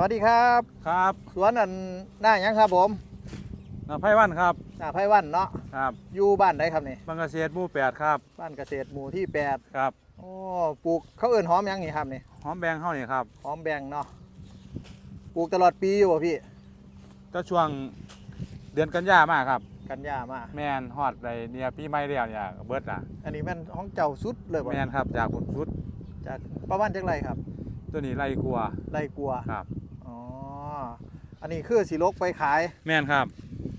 วัสดีครับ ครับสวนอันหน้าหยังครับผมนายไพวันครับ หน้าไพวันเนาะครับอยู่บ้านไหนครับนี่บางเกษตรหมู่แปดครับ บ้านเกษตรหมู่ที่ครับ8โอ้ปลูกเขาเอื่นหอมหยังนี่ครับนี่หอมแบงเข้านี่ครับหอมแบงเนาะปลูกตลอดปีอยู่บ่พี่ก็ช่วงเดือนกันยามากครับ กันยามาแมนฮอดไรเนี่ยปีใหม่แล้วเนี่ยเบิดอะ อันนี้แม่นของเจ้าสุดเลยบ่แมนครับจากผลสุดจากประมาณจักไรครับ ตัวนี้ไรกลัวไรกลัวครับ อ๋อ อันนี้คือสิลกไปขาย แมนครับ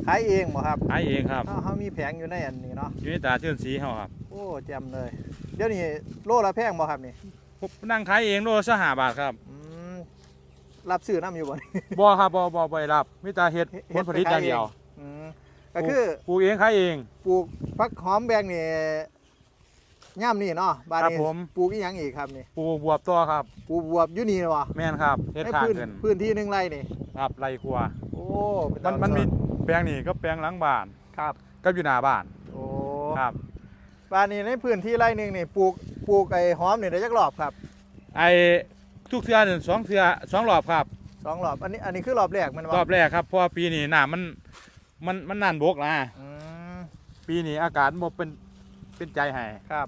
ขายเองบ่ครับขายเองครับเฮาเฮามีแผงอยู่ในอันนี้เนาะอยู่ในตาชื่นสีเขาครับ โอ้แจ่มเลย เดี๋ยวนี้โลละแพงบ่ครับนี่ผมนั่งขายเองโลละสหาบาทครับอืมรับซื้อน้ำอยู่บ่นี่บ่ครับบ่บ่บ่ได้รับมิตาเฮ็ดเฮ็ผดลผลิตอย่างเดียวอืมก็คือปลูกเองขายเอง ปลูกพักหอมแบงนี่ ย่ามนี่เนาะบ้านครับนี้ผม ปลูกอีหยังอีกครับนี่ปลูกบวบตัวครับ ปลูกบวบอยู่นี่วะแมนครับเฮ็ดในข้างพื้นเกินพื้นที่หนึ่งไร่นี่ ครับไรกลัวโอ้เป็มันตามันมีสแปลงนี่ก็แปลงหลังบ้านครับก็อยู่หน้าบ้านโอ้ครับบ้านนี้ในพื้นที่ไร่หนึ่งนี่ปลูกปลูกไอ้หอมนี่ได้จักรอบครับไอ้ทุกเทือหนึ่งสองเทือสองรอบครับ สองรอบอันนี้อันนี้คือรอบแรกมันรวะอบแรกครับเพราะว่าปีนี้น้ำมันมันมันนั่นบกนะอืมปีนี้อากาศบ่เป็นเป็นใจให้ครับ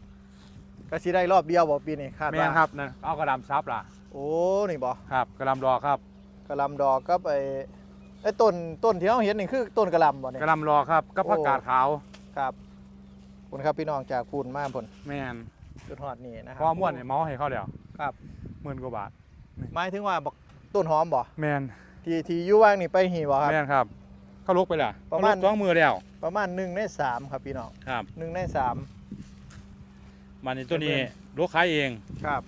ก็สิได้รอบเดียวบ่ปีนี้คาดแม่ว่านครับนั่นเอากระดำซับล่ะโอ้นี่บ่ครับกระดำดอกครับกระหลำดอกกับไอ้ไอ้ต้นต้นที่เราเห็นนี่คือต้นกระหลำบ่เนี่ย กระดำดอกครับกับผักกาดขาวครับคุณครับพี่น้องจากพูนมาผลแม่นจุดฮอดนี่นะคเพรับราะว่าม่วนนี่เมาให้เขาเดียวครับหมื่นกว่าบาทหมายถึงว่าบอกต้นหอมบ่แม่นที่ที่อยู่ว่างนี่ไปหีบ่ครับ แม่นครับ เขาลุกไปล่ะประมาณ เขลุกสองมือแล้วประมาณหนึ่งในสามครับพี่น้องครับหนึ่งในสา มมันนี่ตัวนี้ลูกขายเองครับ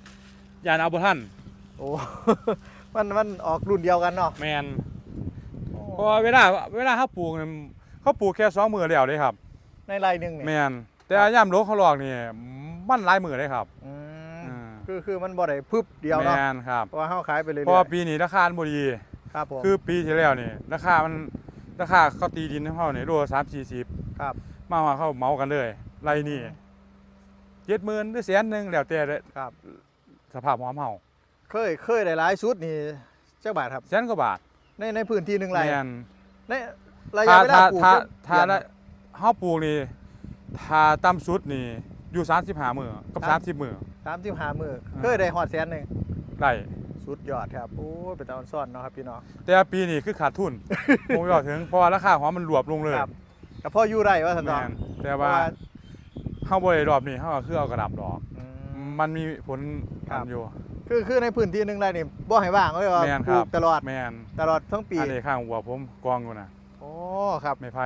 ยานเอาบ่ท่านโอ้ มันมันออกรุ่นเดียวกันเนาะแม่นเพราะว่าเวลาเวลาเขาปลูกนี่เขาปลูกแค่สองมือแล้วเลยครับ ในไร่หนึ่งนี่แม่นแต่ย่ามโลกเขาหลอกนี่มันหลายมือเลยครับอืมอืมคือคือมันบ่ได้พึบเดียวเนาะแม่นครับเพราะว่าเฮาขายไปเรื่อยเพราะว่าปีนี้ราคามันบ่ดีๆครับผมคือปีที่แล้วนี่ราคามันราคาเขาตีดินให้เขาเนี่ยโลสามสี่สิบครับ มาว่าเขาเหมากันเลยไรนี่ เจ็ดหมื่นหรือแสนหนึ่งแล้วแต่ครับ สภาพหอมเฮาเคยเคยได้หลายชุดนี่จักบาทครับแสนกว่าบาทในในพื้นที่หนึ่งไร่แม่นในระยะถ้าเวลาถ้าปลูกถ้าจักถ้าเดือนได้เฮาปลูกนี่ถ้าต่ำสุดนี่อยู่สามสิบห้ามือกับสามสิบมือสามสิบห้ามืออ่าเคยได้ฮอดแสนหนึ่งได้สุดยอดครับโอ้ยเป็นตาอ่อนซ่อนเนาะครับพี่น้องแต่ว่าปีนี้คือขาดทุนผมบอกถึงเพราะว่าราคาหอมมันรวบลงเลยครับแต่พ่ออยู่ไรว่าสันตอแม่นแต่เพว่าราะว่า เฮาบ่ได้รอบนี้เฮาก็คือเอากระดับดอก อืม มันมีผลครับทำอยู่คือคือในพื้นที่หนึ่งไรนี่บ่ให้ว่างเลยว่าแม่นปครัลูบกตลอดแม่นตลอดทั้งปีอันนี้ข้างหัวผมกองอยู่นะโอ้ครับไม่ไผ่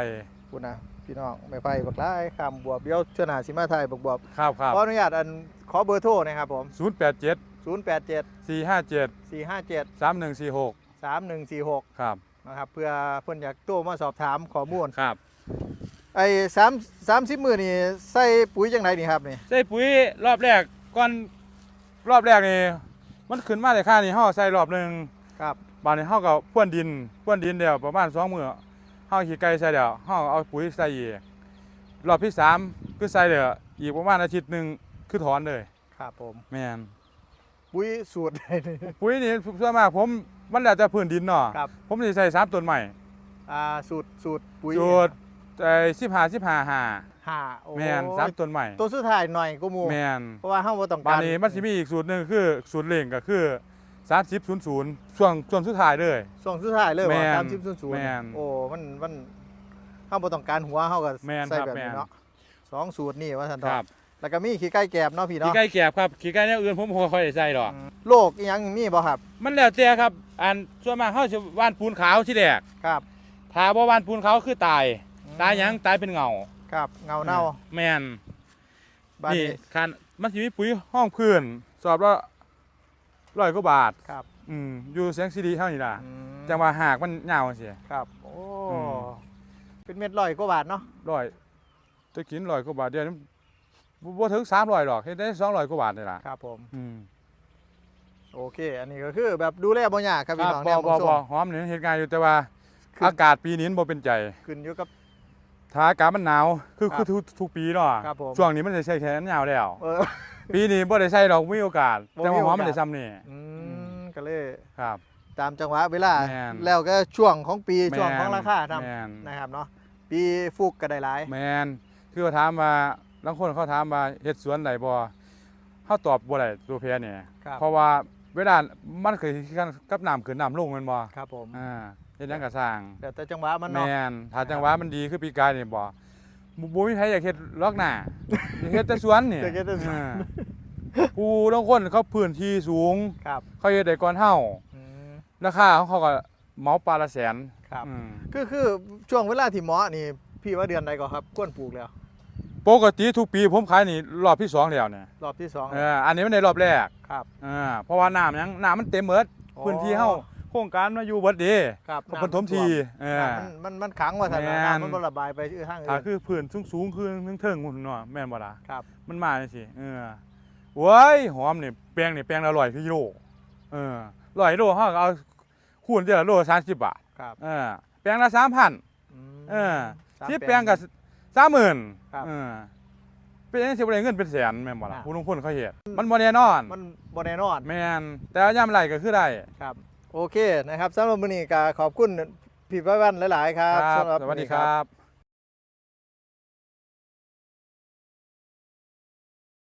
คุณนะพี่น้องไม่ไฟบักไล่คำบวบเดี๋ยวเชื่อหนาสิมาไทยบักบวบครับครับขออนุญาตอันขอเบอร์โทรนะครับผม ศูนย์แปดเจ็ด087 สี่ห้าเจ็ด457 สามหนึ่งสี่หก3146 ครับ นะครับเพื่อเพิ่นอยากโทรมาสอบถามข้อมูล ครับ ไอ้3 30มื้อนี่ใส่ปุ๋ยจังไดนี่ครับนี่ใส่ปุ๋ยรอบแรกก่อนรอบแรกนี่มันขึ้นมาแต่ค่านี่ห่อใส่รอบหนึ่งครับบานนี้ห่อกับพ่วนดินพ่วนดินเดียวประมาณสองมือห่อขี้ไก่ใส่เดียวห่อเอาปุ๋ยใส่อีกรอบที่สามคือใส่เดียวอีกประมาณอาทิตย์หนึ่งคือถอนเลยครับผมแม่นปุ๋ยสูตรใดนี่ปุ๋ยนี่ส่วนมากผมมันแล้วแต่พื้นดินเนาะครับผมจะใส่สามต้นใหม่อ่าสูตรสูตรปุ๋ยสูตร ไอ้สิบห้าสิบห้าห้าห้าโอ้แมนสามต้นใหม่ตัวสุดท้ายหน่อยก็หมู่แมนเพราะว่าเฮาบ่ต้องบาการนนี้มันสิมีอีกสูตรหนึ่งคือสูตรเล่งก็คือสามสิบศูนย์ศูนย์ช่วงช่วงสุดท้ายเลยช่วงสุดท้ายเลยแม่ว่าน30 00แม่นโอ้มันมันเฮาบ่ต้องการหัวเฮาก็แม่นใส่ครับแบบนี้แม่นเนาะสองสูตรนี่ว่าซั่นคเถรัอะบแล้วก็มีขี้ไก่แกบเนาะพี่ขี้เนาะไก่แกบครับขี้ไก่เนี่ยอื่นผมบ่ค่อยได้ใส่ดอกอืมโรคอีหยังมีบ่ครับ มันแล้วแต่ครับอันส่วนมากเขาจะว่านปูนขาวที่แรกครับถ้าบ่ว่านปูนขาวคือตาย ตายหยังตายเป็นเงาครับเงาเน่าแมนบ้านนี่นี้คันมันสิมีปุ๋ยห้องพื้นสอบละร้อยกว่าบาท ครับอืมอยู่เสียงซีดีเท่านี้ล่ะอืมจังว่าหากมันยาวเสีย ครับโอ้อืม เป็นเม็ดร้อยกว่าบาทเนาะร้อยจะกินร้อยกว่าบาทเดียวนี้บ่บ่ถึงสามร้อยหรอกเฮ็ดได้สองร้อยกว่าบาทนี่ล่ะครับผมอืมโอเค อันนี้ก็คือแบบดูแลบ่ยากครับคพี่รับน้องบ่เนี่ยบ่บ่หอมนี่เฮ็ดง่ายอยู่แต่ว่าขึ้นอากาศปีนี้มันบ่เป็นใจ ขึ้นอยู่กับ ถ้าอากาศมันหนาวคือครับคือทุกทุกปีเนาะครับผมช่วงนี้มันจะใช้แขนยาวแล้ว เออ ปีนี้บ่ได้ใช้ดอกมีโอกาสบ่แต่ว่าหอมมีโอกาส มันได้ซ้ำนี่อืมก็เลยครับ ตามจังหวะเวลา แม่น แล้วก็ช่วงของปีแม่นช่วงของราคานํแม่นนะครับเนาะปีฟุกก็ได้หลาย แมนคือเขาถามมาบางคนเขาถามมาเฮ็ดสวนได้บ่เฮาตอบบ่ได้ตัวแพเนี่ยครับ เพราะว่าเวลามันเคยกันกับน้ำขึ้นน้ำลงแม่นบ่ครับผม อ่า เฮ็ดหยังก็สร้างแต่แต่จังหวะมันแมเนาะนถ้าจังหวะมันดีคือปีกายนี่บ่บ่บ่มีใครอยากเฮ็ดลอกหน้าอยากเฮ็ดแต่สวนนี่จะเก็ตได้อ่าผู้ลางคนเขาพื้นที่สูง ครับเขาเฮ็ดได้ก่อนเฮาอืมราคาของเขาก็เหมาปลาละแสนครับ อืมคือคือช่วงเวลาที่เหมาะนี่พี่ว่าเดือนใดก่อนครับก้วนปลูกแล้ว ปกติทุกปีผมขายนี่รอบที่สองแล้วเนี่ยรอบที่สองเอออันนี้มันในรอบแรกครับ อ่าเพราะว่าน้ำหยังน้ำมันเต็มเบิดอ๋อพื้นที่เฮาโครงการมาอยู่เบิดเดีครับเขาคนถมทีเออน้ำมันมันมันขังว่าสถาแม่นะนมันบ่ระบายไปที่ทางอื่ถ้านคือพื้นสูงสูงๆคือเทิงๆหุ่นเนาะแม่นบ่ล่ะครับมันมาจังซี่เออโว้ยหอมนี่แปลงนี่แปลงละ100กิโลเออ100กิโลเฮาก็เอาคูณเดือนละโล30บาทครับเออแปลงละ3,000มเออสามสิแปลงก็30,000ครับเออเป็นจังซี่บ่ได้เงินเป็นแสนแม่นบ่ล่ะอะผู้ลงทุนเขาเฮ็ดมันบ่แน่นอน มันบ่แน่นอนแม่นแต่ว่ายามไรก็คือได้ครับ โอเคนะครับสำหรับมื้อนี้ก็ขอบคุณพี่ประวันหลาย ๆ ครับครับำหรับสวัสดีมื้อนี้ครับ